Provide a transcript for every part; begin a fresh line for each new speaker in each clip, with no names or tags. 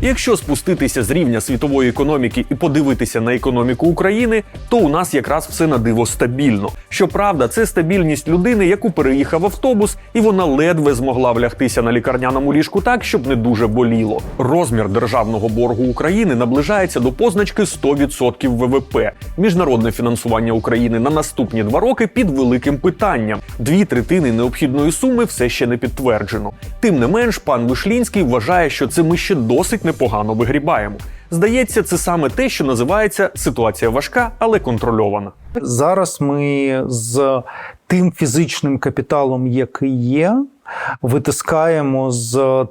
Якщо спуститися з рівня світової економіки і подивитися на економіку України, то у нас якраз все на диво стабільно. Щоправда, це стабільність людини, яку переїхав автобус, і вона ледве змогла влягтися на лікарняному ліжку так, щоб не дуже боліло. Розмір державного боргу України наближається до позначки 100% ВВП. Міжнародне фінансування України на наступні два роки під великим питанням. Дві третини необхідної суми все ще не підтверджено. Тим не менш, пан Вишлінський вважає, що це ми ще досить непогано вигрібаємо. Здається, це саме те, що називається ситуація важка, але контрольована.
Зараз ми з тим фізичним капіталом, який є, витискаємо з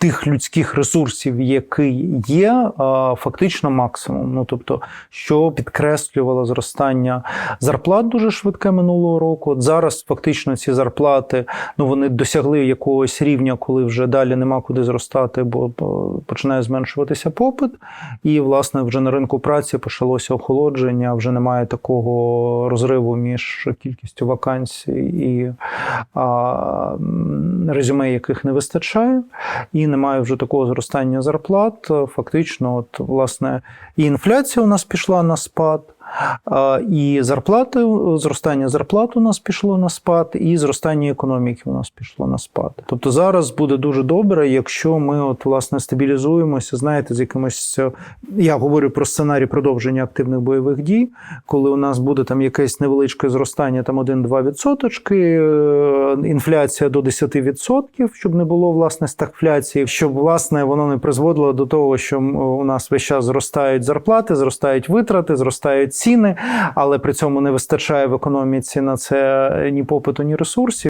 тих людських ресурсів, які є, фактично максимум. Ну тобто, що підкреслювало зростання зарплат дуже швидке минулого року. От зараз фактично ці зарплати ну вони досягли якогось рівня, коли вже далі нема куди зростати, бо починає зменшуватися попит. І, власне, вже на ринку праці почалося охолодження, вже немає такого розриву між кількістю вакансій і а, резюме, яких не вистачає, і немає вже такого зростання зарплат. Фактично, от, власне, і інфляція у нас пішла на спад. І зарплати, зростання зарплат у нас пішло на спад, і зростання економіки у нас пішло на спад. Тобто зараз буде дуже добре, якщо ми от власне стабілізуємося, знаєте, з якимось е, я говорю про сценарій продовження активних бойових дій, коли у нас буде там якесь невеличке зростання, там 1-2 відсоточки, е, інфляція до 10%, щоб не було власне стагфляції, щоб власне воно не призводило до того, що у нас весь час зростають зарплати, зростають витрати, зростають ціни, але при цьому не вистачає в економіці на це ні попиту, ні ресурсів.